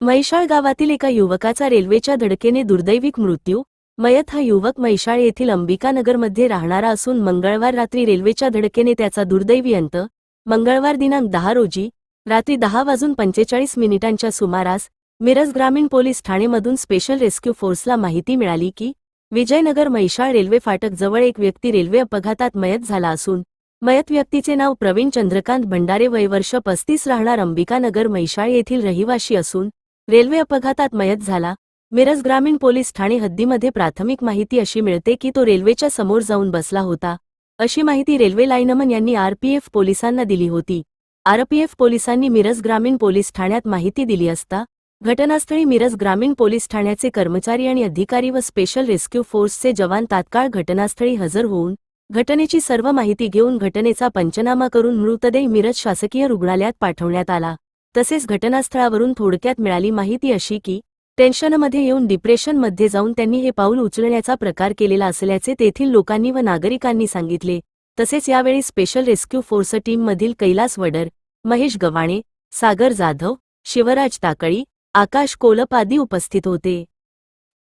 मैशाळ गावातील एका युवकाचा रेल्वेच्या धडकेने दुर्दैविक मृत्यू. मयत हा युवक मैशाळ येथील अंबिकानगरमध्ये राहणारा असून मंगळवार रात्री रेल्वेच्या धडकेने त्याचा दुर्दैवी अंत. मंगळवार दिनांक दहा रोजी रात्री दहा वाजून पंचेचाळीस मिनिटांच्या सुमारास मिरज ग्रामीण पोलीस ठाणेमधून स्पेशल रेस्क्यू फोर्सला माहिती मिळाली की विजयनगर मैशाळ रेल्वे फाटक जवळ एक व्यक्ती रेल्वे अपघातात मयत झाला असून मयत व्यक्तीचे नाव प्रवीण चंद्रकांत भंडारे वयवर्ष पस्तीस राहणार अंबिकानगर मैशाळ येथील रहिवाशी असून रेल्वे अपघातात मयत झाला. मिरज ग्रामीण पोलीस ठाणे हद्दीमध्ये प्राथमिक माहिती अशी मिळते की तो रेल्वेच्या समोर जाऊन बसला होता. अशी माहिती रेल्वे लाईनमन यांनी आरपीएफ पोलिसांना दिली होती. आरपीएफ पोलिसांनी मिरज ग्रामीण पोलीस ठाण्यात माहिती दिली असता घटनास्थळी मिरज ग्रामीण पोलीस ठाण्याचे कर्मचारी आणि अधिकारी व स्पेशल रेस्क्यू फोर्सचे जवान तात्काळ घटनास्थळी हजर होऊन घटनेची सर्व माहिती घेऊन घटनेचा पंचनामा करून मृतदेह मिरज शासकीय रुग्णालयात पाठवण्यात आला. तसेच घटनास्थळावरून थोडक्यात मिळाली माहिती अशी की टेन्शनमध्ये येऊन डिप्रेशनमध्ये जाऊन त्यांनी हे पाऊल उचलण्याचा प्रकार केलेला असल्याचे तेथील लोकांनी व नागरिकांनी सांगितले. तसेच यावेळी स्पेशल रेस्क्यू फोर्स टीममधील कैलास वडर महेश गव्हाणे सागर जाधव शिवराज ताकळी आकाश कोलप आदी उपस्थित होते.